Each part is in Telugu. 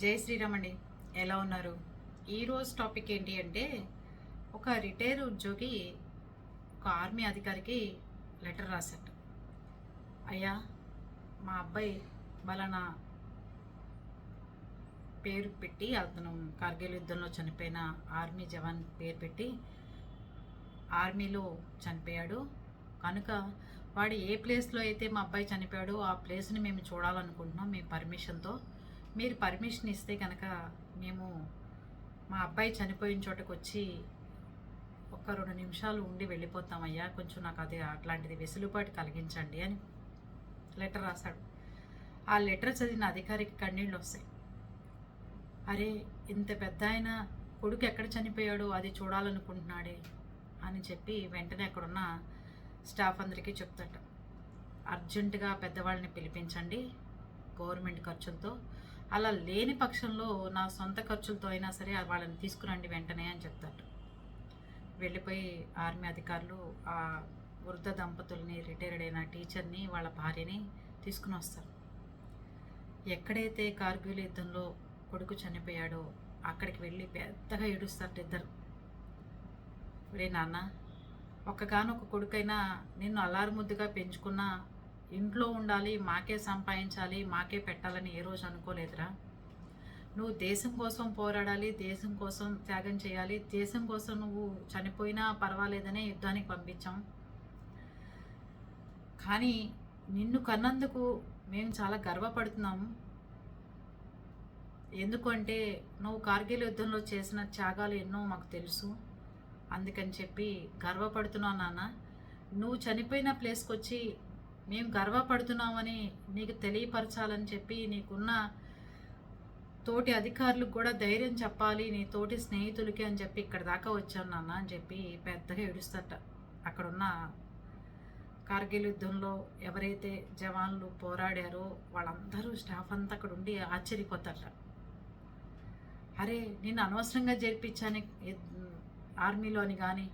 జై శ్రీరామ్ అండి ఎలా ఉన్నారు? ఈరోజు టాపిక్ ఏంటి అంటే ఒక రిటైర్ ఉద్యోగి ఒక ఆర్మీ అధికారికి లెటర్ రాశాడు అయ్యా మా అబ్బాయి బలానా పేరు పెట్టి అతను కార్గిల్ యుద్ధంలో చనిపోయిన ఆర్మీ జవాన్ పేరు పెట్టి ఆర్మీలో చనిపోయాడు. కనుక వాడు ఏ ప్లేస్లో అయితే మా అబ్బాయి చనిపోయాడో ఆ ప్లేస్ని మేము చూడాలనుకుంటున్నాం మీ పర్మిషన్తో. మీరు పర్మిషన్ ఇస్తే కనుక మేము మా అబ్బాయి చనిపోయిన చోటకు వచ్చి ఒక రెండు నిమిషాలు ఉండి వెళ్ళిపోతామయ్యా. కొంచెం నాకు అది అట్లాంటిది వెసులుబాటు కలిగించండి అని లెటర్ రాశాడు. ఆ లెటర్ చదివిన అధికారికి కన్నీళ్ళు వస్తాయి. అరే ఇంత పెద్ద ఆయన కొడుకు ఎక్కడ చనిపోయాడో? అది చూడాలనుకుంటున్నాడే అని చెప్పి వెంటనే అక్కడున్న స్టాఫ్ అందరికీ చెప్తాట. అర్జెంటుగా పెద్దవాళ్ళని పిలిపించండి. గవర్నమెంట్ ఖర్చులతో అలా లేని పక్షంలో నా సొంత ఖర్చులతో అయినా సరే వాళ్ళని తీసుకురండి వెంటనే అని చెప్తారు. వెళ్ళిపోయి ఆర్మీ అధికారులు ఆ వృద్ధ దంపతుల్ని రిటైర్డ్ అయిన టీచర్ని వాళ్ళ భార్యని తీసుకుని వస్తారు. ఎక్కడైతే కార్గిల్ యుద్ధంలో కొడుకు చనిపోయాడో అక్కడికి వెళ్ళి పెద్దగా ఏడుస్తారు ఇద్దరు. రే నాన్న ఒక్కగానొక కొడుకైనా నిన్ను అల్లారు ముద్దుగా పెంచుకున్న ఇంట్లో ఉండాలి మాకే సంపాదించాలి మాకే పెట్టాలని ఏ రోజు అనుకోలేదురా. నువ్వు దేశం కోసం పోరాడాలి దేశం కోసం త్యాగం చేయాలి దేశం కోసం నువ్వు చనిపోయినా పర్వాలేదనే యుద్ధానికి పంపించాం. కానీ నిన్ను కన్నందుకు మేము చాలా గర్వపడుతున్నాము ఎందుకంటే నువ్వు కార్గిల్ యుద్ధంలో చేసిన త్యాగాలు ఎన్నో మాకు తెలుసు. అందుకని చెప్పి గర్వపడుతున్నావు నాన్న. నువ్వు చనిపోయిన ప్లేస్కి వచ్చి మేము గర్వపడుతున్నామని నీకు తెలియపరచాలని చెప్పి నీకున్న తోటి అధికారులకు కూడా ధైర్యం చెప్పాలి నీ తోటి స్నేహితులకి అని చెప్పి ఇక్కడ దాకా వచ్చాను నాన్న అని చెప్పి పెద్దగా ఏడుస్తట. అక్కడున్న కార్గిల్ యుద్ధంలో ఎవరైతే జవాన్లు పోరాడారో వాళ్ళందరూ స్టాఫ్ అంతా అక్కడ ఉండి ఆశ్చర్యపోతారట అరే నేను అనవసరంగా చేర్పించాను ఆర్మీలోని కానీ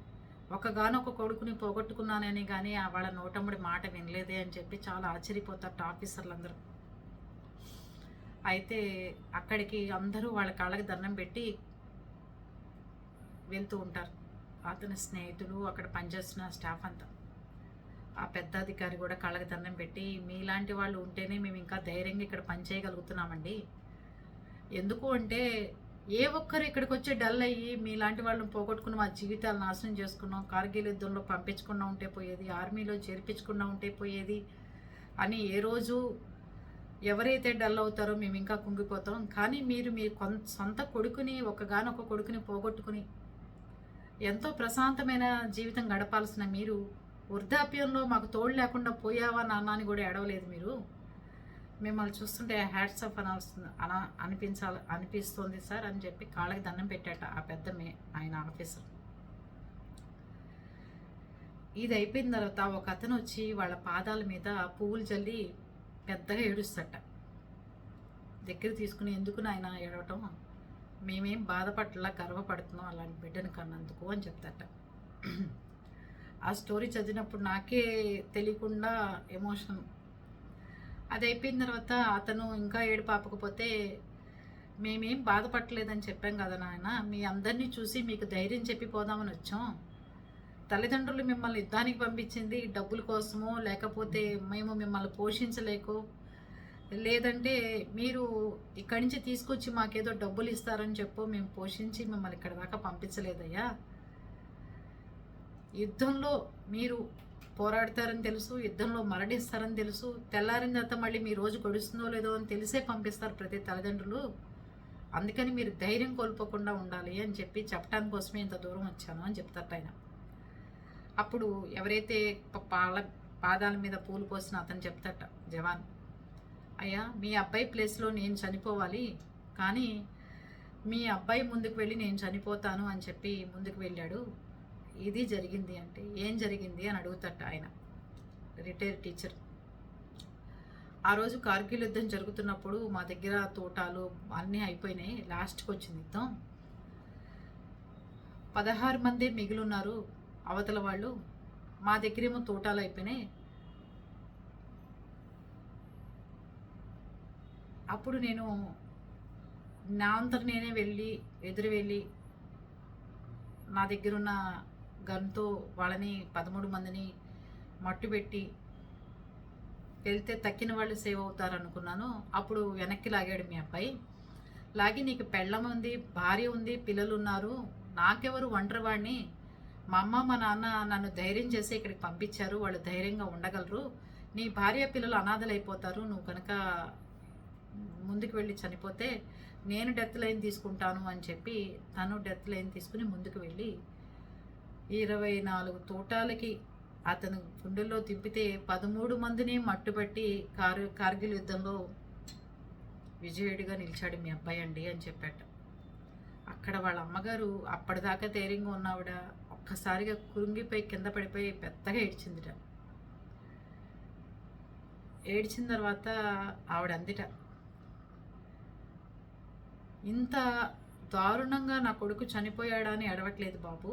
ఒకగానొక కొడుకుని పోగొట్టుకున్నానని కానీ ఆ వాళ్ళ నోటమ్ముడి మాట వినలేదే అని చెప్పి చాలా ఆశ్చర్యపోతారు ఆఫీసర్లందరూ. అయితే అక్కడికి అందరూ వాళ్ళ కాళ్ళకి దండం పెట్టి వెళ్తూ ఉంటారు. అతని స్నేహితులు అక్కడ పనిచేస్తున్న స్టాఫ్ అంతా. ఆ పెద్ద అధికారి కూడా కళ్ళకి దండం పెట్టి మీలాంటి వాళ్ళు ఉంటేనే మేము ఇంకా ధైర్యంగా ఇక్కడ పని చేయగలుగుతున్నామండి. ఎందుకు అంటే ఏ ఒక్కరు ఇక్కడికి వచ్చి డల్ అయ్యి మీలాంటి వాళ్ళని పోగొట్టుకుని మా జీవితాలు నాశనం చేసుకున్నాం కార్గిల్ యుద్ధంలో పంపించకుండా ఉంటే పోయేది ఆర్మీలో చేర్పించకుండా ఉంటే పోయేది అని ఏ రోజు ఎవరైతే డల్ అవుతారో మేము ఇంకా కుంగిపోతాం. కానీ మీరు మీ కొంత సొంత కొడుకుని ఒకగానొక కొడుకుని పోగొట్టుకుని ఎంతో ప్రశాంతమైన జీవితం గడపాల్సిన మీరు వృద్ధాప్యంలో మాకు తోడు లేకుండా పోయావా నాన్న అని కూడా ఎడవలేదు మీరు. మిమ్మల్ని చూస్తుంటే హ్యాట్స్ ఆఫ్ అనాల్సింది అన అనిపించాలి అనిపిస్తుంది సార్ అని చెప్పి కాళ్ళకి దండం పెట్టాట ఆ పెద్ద మే ఆయన ఆఫీసర్. ఇది అయిపోయిన తర్వాత ఒక అతను వచ్చి వాళ్ళ పాదాల మీద పువ్వులు జల్లి పెద్దగా ఏడుస్తట. దగ్గర తీసుకుని ఎందుకు నాయన ఏడవటం? మేమేం బాధపడలా గర్వపడుతున్నాం అలాంటి బిడ్డను కన్నందుకు అని చెప్తాట. ఆ స్టోరీ చదివినప్పుడు నాకే తెలియకుండా ఎమోషన్ అది అయిపోయిన తర్వాత అతను ఇంకా ఏడు పాపకపోతే మేమేం బాధపడలేదని చెప్పాం కదా నాయన. మీ అందరినీ చూసి మీకు ధైర్యం చెప్పి పోదామని వచ్చాం. తల్లిదండ్రులు మిమ్మల్ని యుద్ధానికి పంపించింది డబ్బుల కోసమో లేకపోతే మేము మిమ్మల్ని పోషించలేకో? లేదంటే మీరు ఇక్కడి నుంచి తీసుకొచ్చి మాకేదో డబ్బులు ఇస్తారని చెప్పు మేము పోషించి మిమ్మల్ని ఇక్కడ దాకా పంపించలేదయ్యా? యుద్ధంలో మీరు పోరాడతారని తెలుసు యుద్ధంలో మరణిస్తారని తెలుసు. తెల్లారిన తర్వాత మళ్ళీ మీ రోజు గడుస్తుందో లేదో అని తెలిసే పంపిస్తారు ప్రతి తల్లిదండ్రులు. అందుకని మీరు ధైర్యం కోల్పోకుండా ఉండాలి అని చెప్పి చెప్పడానికి కోసమే ఇంత దూరం వచ్చాను అని చెప్తారట ఆయన. అప్పుడు ఎవరైతే పాల పాదాల మీద పూలు పోసిన అతను చెప్తాట జవాన్. అయ్యా మీ అబ్బాయి ప్లేస్లో నేను చనిపోవాలి కానీ మీ అబ్బాయి ముందుకు వెళ్ళి నేను చనిపోతాను అని చెప్పి ముందుకు వెళ్ళాడు. ఇది జరిగింది అంటే ఏం జరిగింది అని అడుగుతట ఆయన రిటైర్ టీచర్. ఆ రోజు కార్గిల్ యుద్ధం జరుగుతున్నప్పుడు మా దగ్గర తోటాలు అన్నీ అయిపోయినాయి లాస్ట్కి వచ్చింది యుద్ధం. పదహారు మంది మిగిలిన్నారు అవతల వాళ్ళు. మా దగ్గరేమో తోటాలు అయిపోయినాయి. అప్పుడు నేను నా అంతట నేనే వెళ్ళి ఎదురు వెళ్ళి నా దగ్గరున్న గన్తో వాళ్ళని పదమూడు మందిని మట్టుపెట్టి వెళ్తే తక్కిన వాళ్ళు సేవ్ అవుతారు అనుకున్నాను అప్పుడు వెనక్కి లాగాడు మీ అబ్బాయి. లాగి నీకు పెళ్ళం ఉంది భార్య ఉంది పిల్లలు ఉన్నారు నాకెవరు ఒంటరి వాడిని మా అమ్మ మా నాన్న నన్ను ధైర్యం చేసి ఇక్కడికి పంపించారు. వాళ్ళు ధైర్యంగా ఉండగలరు. నీ భార్య పిల్లలు అనాథలైపోతారు. నువ్వు కనుక ముందుకు వెళ్ళి చనిపోతే నేను డెత్ లైన్ తీసుకుంటాను అని చెప్పి తను డెత్ లైన్ తీసుకుని ముందుకు వెళ్ళి ఇరవై నాలుగు తూటాలకి అతను గుండెల్లో తిప్పితే పదమూడు మందిని మట్టుబట్టి కార్ కార్గిల్ యుద్ధంలో విజయుడిగా నిలిచాడు మీ అబ్బాయి అండి అని చెప్పాట. అక్కడ వాళ్ళ అమ్మగారు అప్పటిదాకా ధైర్యంగా ఉన్నావిడ ఒక్కసారిగా కురుంగిపోయి కింద పడిపోయి పెద్దగా ఏడ్చిందిట. ఏడ్చిన తర్వాత ఆవిడ అందిట ఇంత దారుణంగా నా కొడుకు చనిపోయాడా అని ఎడవట్లేదు బాబు.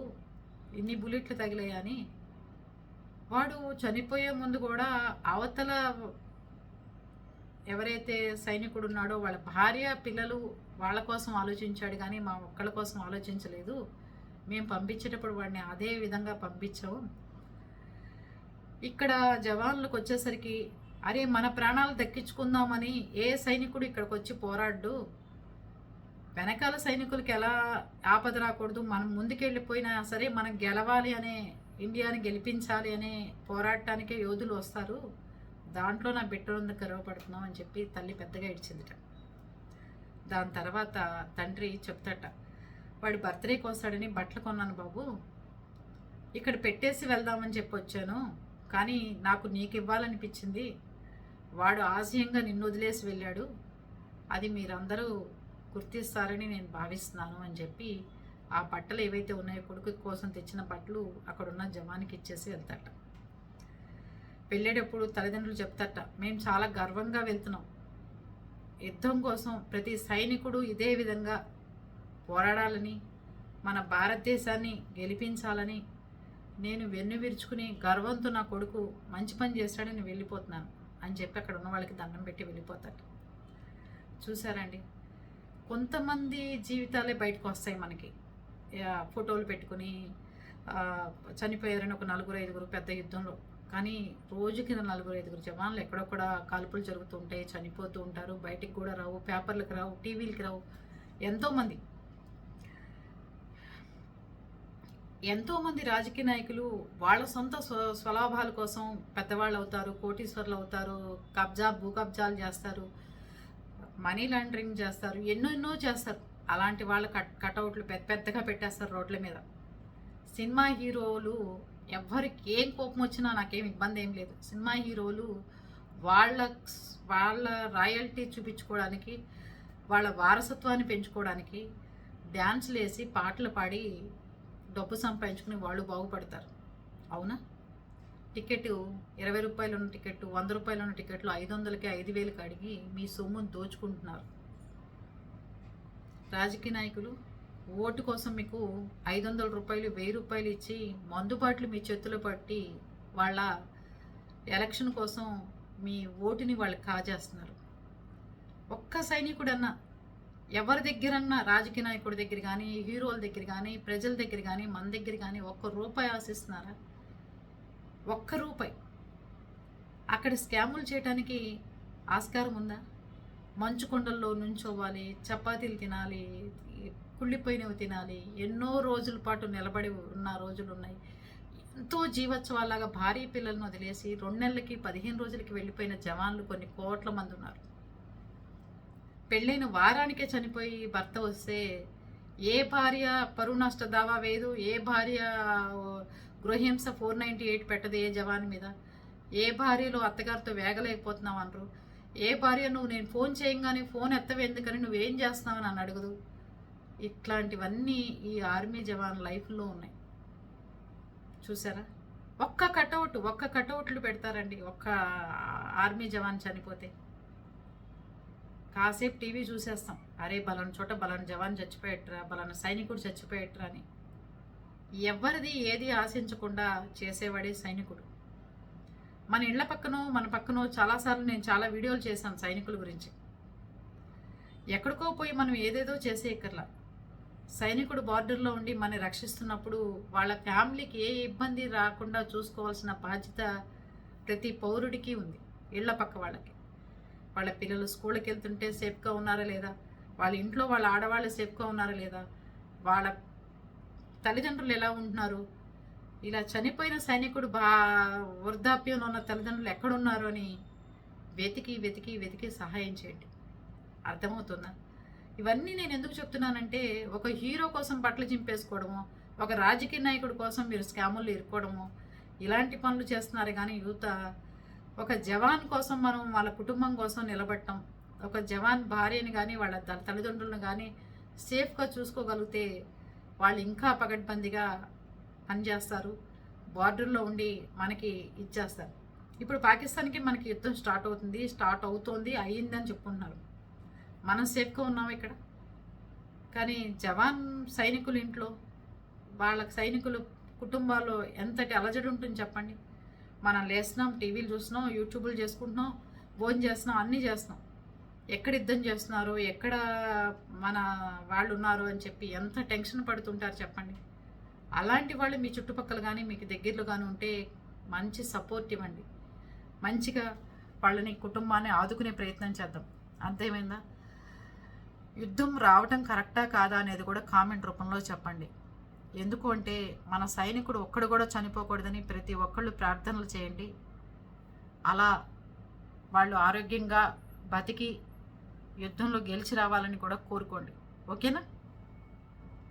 ఇన్ని బుల్లెట్లు తగిలాయని వాడు చనిపోయే ముందు కూడా అవతల ఎవరైతే సైనికుడు ఉన్నాడో వాళ్ళ భార్య పిల్లలు వాళ్ళ కోసం ఆలోచించాడు కానీ మా ఒక్కళ్ళ కోసం ఆలోచించలేదు. మేము పంపించేటప్పుడు వాడిని అదే విధంగా పంపించాము. ఇక్కడ జవాన్లకు వచ్చేసరికి అరే మన ప్రాణాలు దక్కించుకుందామని ఏ సైనికుడు ఇక్కడికి వచ్చి పోరాడు వెనకాల సైనికులకి ఎలా ఆపద రాకూడదు? మనం ముందుకెళ్ళిపోయినా సరే మనం గెలవాలి అనే ఇండియాని గెలిపించాలి అనే పోరాటానికే యోధులు వస్తారు. దాంట్లో నా బిడ్డ గర్వపడుతున్నాం అని చెప్పి తల్లి పెద్దగా ఇడిచిందిట దాని తర్వాత తండ్రి చెప్తాట వాడు బర్త్డేకి వస్తాడని బట్టలు కొన్నాను బాబు. ఇక్కడ పెట్టేసి వెళ్దామని చెప్పి వచ్చాను. కానీ నాకు నీకు ఇవ్వాలనిపించింది. వాడు ఆశయంగా నిన్ను వదిలేసి వెళ్ళాడు. అది మీరందరూ గుర్తిస్తారని నేను భావిస్తున్నాను అని చెప్పి ఆ బట్టలు ఏవైతే ఉన్నాయో కొడుకు కోసం తెచ్చిన బట్టలు అక్కడున్న జవానికి ఇచ్చేసి వెళ్తాట వెళ్ళేటప్పుడు తల్లిదండ్రులు చెప్తారట మేము చాలా గర్వంగా వెళ్తున్నాం. యుద్ధం కోసం ప్రతి సైనికుడు ఇదే విధంగా పోరాడాలని మన భారతదేశాన్ని గెలిపించాలని నేను వెన్ను విరుచుకుని గర్వంతో నా కొడుకు మంచి పని చేస్తాడని వెళ్ళిపోతున్నాను అని చెప్పి అక్కడ ఉన్న వాళ్ళకి దండం పెట్టి వెళ్ళిపోతాడు చూసారండి కొంతమంది జీవితాలే బయటకు వస్తాయి మనకి. ఫోటోలు పెట్టుకుని చనిపోయారని ఒక నలుగురు ఐదుగురు పెద్ద యుద్ధంలో. కానీ రోజు కింద నలుగురు ఐదుగురు జవాన్లు ఎక్కడొక్కడ కాల్పులు జరుగుతూ ఉంటాయి చనిపోతూ ఉంటారు. బయటికి కూడా రావు పేపర్లకు రావు టీవీలకి రావు. ఎంతోమంది ఎంతోమంది రాజకీయ నాయకులు వాళ్ళ సొంత స్వ- స్వలాభాల కోసం పెద్దవాళ్ళు అవుతారు కోటీశ్వర్లు అవుతారు కబ్జా భూ కబ్జాలు చేస్తారు. మనీ లాండరింగ్ చేస్తారు ఎన్నో ఎన్నో చేస్తారు. అలాంటి వాళ్ళ కట్ కటౌట్లు పెద్ద పెద్దగా పెట్టేస్తారు రోడ్ల మీద. సినిమా హీరోలు ఎవరికి ఏం కోపం వచ్చినా నాకేం ఇబ్బంది ఏం లేదు. సినిమా హీరోలు వాళ్ళ వాళ్ళ రాయల్టీ చూపించుకోవడానికి వాళ్ళ వారసత్వాన్ని పెంచుకోవడానికి డ్యాన్స్లు వేసి పాటలు పాడి డబ్బు సంపాదించుకుని వాళ్ళు బాగుపడతారు. అవునా? టికెట్ ఇరవై రూపాయలు ఉన్న టికెట్ వంద రూపాయలు ఉన్న టికెట్లు ఐదు వందలకి ఐదు వేలకి అడిగి మీ సొమ్మును దోచుకుంటున్నారు. రాజకీయ నాయకులు ఓటు కోసం మీకు ఐదు వందల రూపాయలు వెయ్యి రూపాయలు ఇచ్చి మందుబాట్లు మీ చేతిలో పట్టి వాళ్ళ ఎలక్షన్ కోసం మీ ఓటుని వాళ్ళు కాజేస్తున్నారు. ఒక్క సైనికుడన్నా ఎవరి దగ్గరన్నా రాజకీయ నాయకుడి దగ్గర కానీ హీరోల దగ్గర కానీ ప్రజల దగ్గర కానీ మన దగ్గర కానీ ఒక్క రూపాయి ఆశిస్తున్నారా? ఒక్క రూపాయి. అక్కడ స్కాములు చేయటానికి ఆస్కారం ఉందా? మంచు కొండల్లో నుంచోవాలి చపాతీలు తినాలి కుళ్ళిపోయినవి తినాలి ఎన్నో రోజుల పాటు నిలబడి ఉన్న రోజులు ఉన్నాయి. ఎంతో జీవోత్సవాలాగా భారీ పిల్లలను వదిలేసి రెండు నెలలకి పదిహేను రోజులకి వెళ్ళిపోయిన జవాన్లు కొన్ని కోట్ల మంది ఉన్నారు. పెళ్ళైన వారానికే చనిపోయి భర్త వస్తే ఏ భార్య పరువు నష్ట దావా వేయదు ఏ భార్య గృహహింస ఫోర్ నైంటీ ఎయిట్ పెట్టదు ఏ జవాన్ మీద? ఏ భార్యలో అత్తగారితో వేగలేకపోతున్నావు అనరు. ఏ భార్య నువ్వు నేను ఫోన్ చేయంగానే ఫోన్ ఎత్తవు ఎందుకని నువ్వేం చేస్తున్నావు అని అడగదు. ఇట్లాంటివన్నీ ఈ ఆర్మీ జవాన్ లైఫ్లో ఉన్నాయి. చూసారా? ఒక్క కటౌట్ ఒక్క కటౌట్లు పెడతారండి ఒక్క ఆర్మీ జవాన్ చనిపోతే. కాసేపు టీవీ చూసేస్తాం. అరే బలం చోట బలం జవాన్ చచ్చిపోయేట్రా బలం సైనికుడు చచ్చిపోయేట్రా అని. ఎవరిది ఏది ఆశించకుండా చేసేవాడే సైనికుడు. మన ఇళ్ళ పక్కనో మన పక్కనో చాలాసార్లు నేను చాలా వీడియోలు చేశాను సైనికుల గురించి. ఎక్కడికో పోయి మనం ఏదేదో చేసే ఇక్కర్లా సైనికుడు బార్డర్లో ఉండి మన రక్షిస్తున్నప్పుడు వాళ్ళ ఫ్యామిలీకి ఏ ఇబ్బంది రాకుండా చూసుకోవాల్సిన బాధ్యత ప్రతి పౌరుడికి ఉంది ఇళ్ళ పక్క వాళ్ళకి. వాళ్ళ పిల్లలు స్కూల్కి వెళ్తుంటే సేఫ్గా ఉన్నారా లేదా? వాళ్ళ ఇంట్లో వాళ్ళ ఆడవాళ్ళు సేఫ్గా ఉన్నారా లేదా? వాళ్ళ తల్లిదండ్రులు ఎలా ఉంటున్నారు? ఇలా చనిపోయిన సైనికుడు బా వృద్ధాప్యంలో ఉన్న తల్లిదండ్రులు ఎక్కడున్నారు అని వెతికి వెతికి వెతికి సహాయం చేయండి. అర్థమవుతుందా? ఇవన్నీ నేను ఎందుకు చెప్తున్నానంటే ఒక హీరో కోసం బట్టలు చింపేసుకోవడము ఒక రాజకీయ నాయకుడి కోసం మీరు స్కాముల్లో ఇరుక్కోవడము ఇలాంటి పనులు చేస్తున్నారు కానీ యువత ఒక జవాన్ కోసం మనం వాళ్ళ కుటుంబం కోసం నిలబడటం ఒక జవాన్ భార్యని కానీ వాళ్ళ తల్లిదండ్రులను కానీ సేఫ్గా చూసుకోగలిగితే వాళ్ళు ఇంకా పగడ్బందీగా పనిచేస్తారు. బార్డర్లో ఉండి మనకి ఇచ్చేస్తారు. ఇప్పుడు పాకిస్తాన్కి మనకి యుద్ధం స్టార్ట్ అవుతుంది. స్టార్ట్ అవుతోంది అయ్యిందని చెప్పుకుంటున్నారు. మనం సేఫ్గా ఉన్నాం ఇక్కడ. కానీ జవాన్ సైనికులు ఇంట్లో వాళ్ళ సైనికులు కుటుంబాల్లో ఎంతటి అలజడి ఉంటుంది చెప్పండి? మనం లేస్తున్నాం టీవీలు చూస్తున్నాం యూట్యూబ్లు చేసుకుంటున్నాం భోజనం చేస్తున్నాం అన్నీ చేస్తున్నాం. ఎక్కడ యుద్ధం చేస్తున్నారు? ఎక్కడ మన వాళ్ళు ఉన్నారు అని చెప్పి ఎంత టెన్షన్ పడుతుంటారు చెప్పండి. అలాంటి వాళ్ళు మీ చుట్టుపక్కల కానీ మీకు దగ్గరలో కానీ ఉంటే మంచి సపోర్ట్ ఇవ్వండి. మంచిగా వాళ్ళని కుటుంబాన్ని ఆదుకునే ప్రయత్నం చేద్దాం. అంతేమైందా యుద్ధం రావటం కరెక్టా కాదా అనేది కూడా కామెంట్ రూపంలో చెప్పండి. ఎందుకు అంటే మన సైనికుడు ఒక్కడు కూడా చనిపోకూడదని ప్రతి ఒక్కళ్ళు ప్రార్థనలు చేయండి. అలా వాళ్ళు ఆరోగ్యంగా బతికి యుద్ధంలో గెలిచి రావాలని కూడా కోరుకోండి. ఓకేనా?